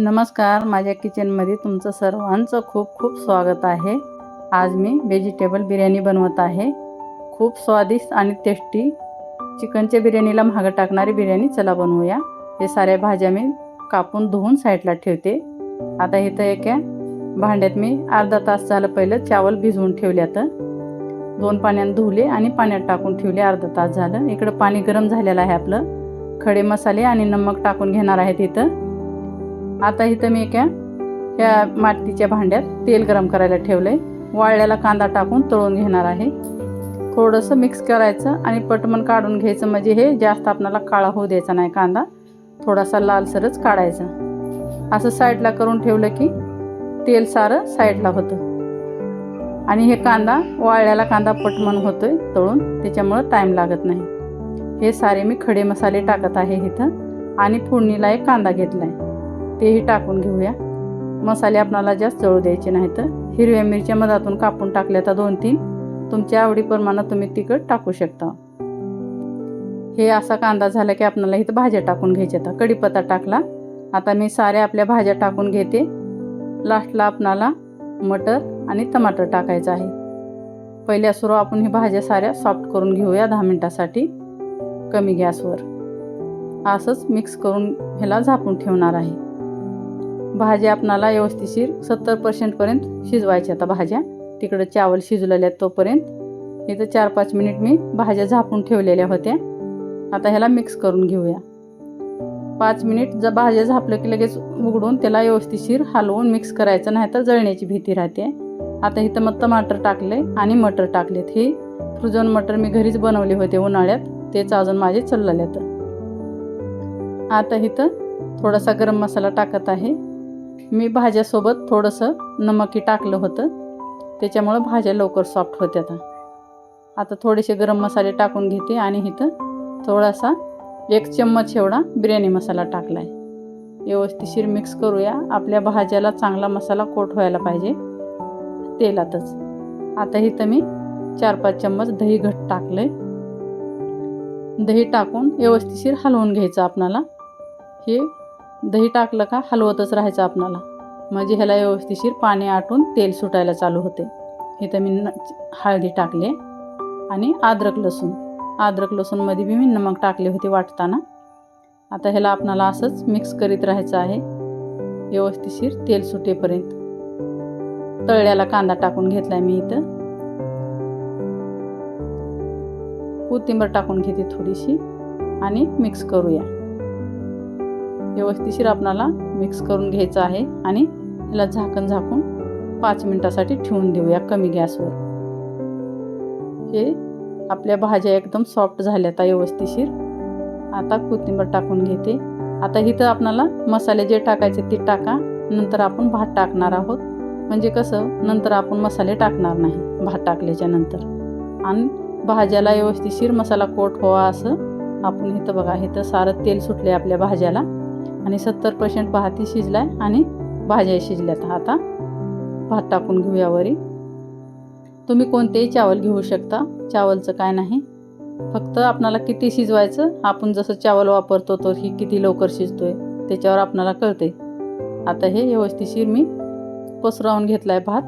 नमस्कार माझ्या किचनमध्ये तुमचं सर्वांचं खूप खूप स्वागत आहे. आज मी व्हेजिटेबल बिर्याणी बनवत आहे. खूप स्वादिष्ट आणि टेस्टी चिकनच्या बिर्याणीला महाग टाकणारी बिर्याणी चला बनवूया. हे साऱ्या भाज्या मी कापून धुवून साईडला ठेवते. आता इथं एका भांड्यात मी अर्धा तास झालं पहिलं चावल भिजवून ठेवल्यात. दोन पाण्यात धुवले आणि पाण्यात टाकून ठेवले अर्धा तास झालं. इकडं पाणी गरम झालेलं आहे आपलं. खडे मसाले आणि नमक टाकून घेणार आहेत इथं. आता इथं मी एका ह्या मातीच्या भांड्यात तेल गरम करायला ठेवलं आहे वाळल्याला कांदा टाकून तळून घेणार आहे. थोडंसं मिक्स करायचं आणि पटमन काढून घ्यायचं. म्हणजे हे जास्त आपणाला काळा होऊ द्यायचा नाही कांदा. थोडासा लालसरच काढायचा. असं साईडला करून ठेवलं की तेल सारं साईडला होतं. आणि हे कांदा वाळल्याला कांदा पटमन होतोय तळून. त्याच्यामुळं टाईम लागत नाही. हे सारे मी खडे मसाले टाकत आहे इथं. आणि फोडणीला एक कांदा घेतला आहे तेही टाकून घेऊया. मसाले आपणाला जास्त जळू द्यायचे नाहीत. हिरव्या मिरच्या मधातून कापून टाकल्या तर दोन तीन. तुमच्या आवडीप्रमाणे तुम्ही तिखट टाकू शकता. हे असा कांदा झाला की आपणाला इथं भाज्या टाकून घ्यायच्या आता कढीपत्ता टाकला. आता मी साऱ्या आपल्या भाज्या टाकून घेते. लास्टला आपणाला मटर आणि टमाटर टाकायचं आहे. पहिल्या सुरू आपण ही भाज्या साऱ्या सॉफ्ट करून घेऊया दहा मिनटासाठी. कमी गॅसवर. असंच मिक्स करून ह्याला झापून ठेवणार आहे. भाज्या आपणाला व्यवस्थिशीर सत्तर पर्सेंटपर्यंत शिजवायच्या. आता भाज्या तिकडं चावल शिजलेल्या तोपर्यंत. इथं चार पाच मिनिट मी भाज्या झापून ठेवलेल्या होत्या. आता ह्याला मिक्स करून घेऊया. पाच मिनिट जर भाज्या झापलं की लगेच उघडून त्याला व्यवस्थिशीर हलवून मिक्स करायचं नाही तर जळण्याची भीती राहते. आता इथं मग टमाटर टाकले आणि मटर टाकलेत. ही फ्रुजन मटर मी घरीच बनवले होते उन्हाळ्यात. तेच अजून माझे चाललेले तर आता इथं थोडासा गरम मसाला टाकत आहे. मी भाज्यासोबत थोडंसं नमकी टाकलं होतं. त्याच्यामुळं भाज्या लवकर सॉफ्ट होत्या आता. आता थोडेसे गरम मसाले टाकून घेते आणि इथं थोडासा एक चम्मच एवढा बिर्याणी मसाला टाकला आहे व्यवस्थिशीर मिक्स करूया. आपल्या भाज्याला चांगला मसाला कोट व्हायला पाहिजे. तेलातच. आता इथं मी चार पाच चम्मच दही घट टाकलं आहे दही टाकून व्यवस्थिशीर हलवून घ्यायचं आपणाला. हे दही टाकलं का हलवतच राहायचं आपणाला. म्हणजे ह्याला व्यवस्थिशीर पाणी आटून तेल सुटायला चालू होते. इथं मी न हळदी टाकले आणि अद्रक लसूण. अद्रक लसूणमध्ये बी मी नमक टाकले होते वाटताना. आता ह्याला आपणाला असंच मिक्स करीत राहायचं आहे. व्यवस्थिशीर तेल सुटेपर्यंत. तळल्याला कांदा टाकून घेतला मी इथं. कोथिंबर टाकून घेते थोडीशी आणि मिक्स करूया. व्यवस्थिशीर आपणाला मिक्स करून घ्यायचं आहे आणि याला झाकण झाकून पाच मिनटासाठी ठेवून देऊया कमी गॅसवर. हे आपल्या भाज्या एकदम सॉफ्ट झाल्या आता व्यवस्थिशीर आता कोथिंबर टाकून घेते. आता इथं आपणाला मसाले जे टाकायचे ते टाका. नंतर आपण भात टाकणार आहोत. म्हणजे कसं? नंतर आपण मसाले टाकणार नाही भात टाकल्याच्या नंतर. आणि भाज्याला व्यवस्थिशीर मसाला कोट व्हावा असं आपण इथं बघा इथं सारं तेल सुटले आपल्या भाज्याला. आणि सत्तर पर्सेंट भातही शिजला आहे आणि भाज्याही शिजल्यात. आता भात टाकून घेऊया वरी. तुम्ही कोणतेही चावल घेऊ शकता. चावलचं काय नाही. फक्त आपणाला किती शिजवायचं आपण जसं चावल वापरतो तो ही किती लवकर शिजतोय त्याच्यावर आपणाला कळते. आता हे व्यवस्थिशीर मी पसरवून घेतला आहे भात.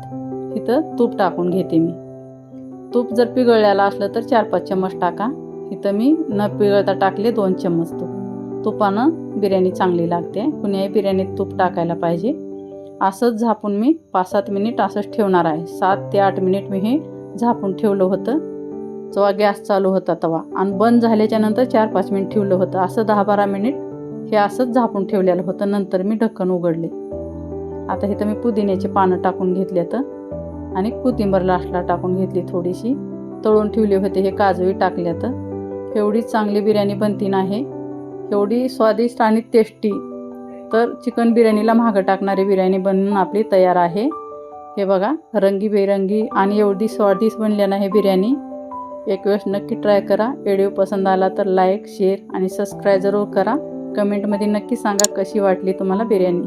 इथं तूप टाकून घेते मी. तूप जर पिघळलेलं असलं तर चार पाच चम्मच टाका. इथं मी न पिघळता टाकले दोन चम्मच तूप. तुपानं बिर्याणी चांगली लागते. कुण्याही बिर्याणीत तूप टाकायला पाहिजे. असंच झापून मी पाच सात मिनिट असंच ठेवणार आहे. सात ते आठ मिनिट मी हे झापून ठेवलं होतं. जेव्हा गॅस चालू होता तेव्हा. आणि बंद झाल्याच्यानंतर चार पाच मिनिट ठेवलं होतं. असं दहा बारा मिनिट हे असंच झापून ठेवलेलं होतं. नंतर मी ढक्कन उघडले. आता हे तर मी पुदिन्याची पानं टाकून घेतली तर आणि कोथिंबर लास्टला टाकून घेतली थोडीशी. तळून ठेवले होते. हे काजूही टाकल्या तर एवढी चांगली बिर्याणी बनती नाही. एवढी स्वादिष्ट आणि टेस्टी तर चिकन बिर्याणीला मागं टाकणारी बिर्याणी बनवून आपली तयार आहे. हे बघा रंगीबेरंगी आणि एवढी स्वादिष्ट बनल्या हे बिर्याणी. एक वेळेस नक्की ट्राय करा. व्हिडिओ पसंत आला तर लाईक शेअर आणि सबस्क्राईब जरूर करा. कमेंटमध्ये नक्की सांगा कशी वाटली तुम्हाला बिर्याणी.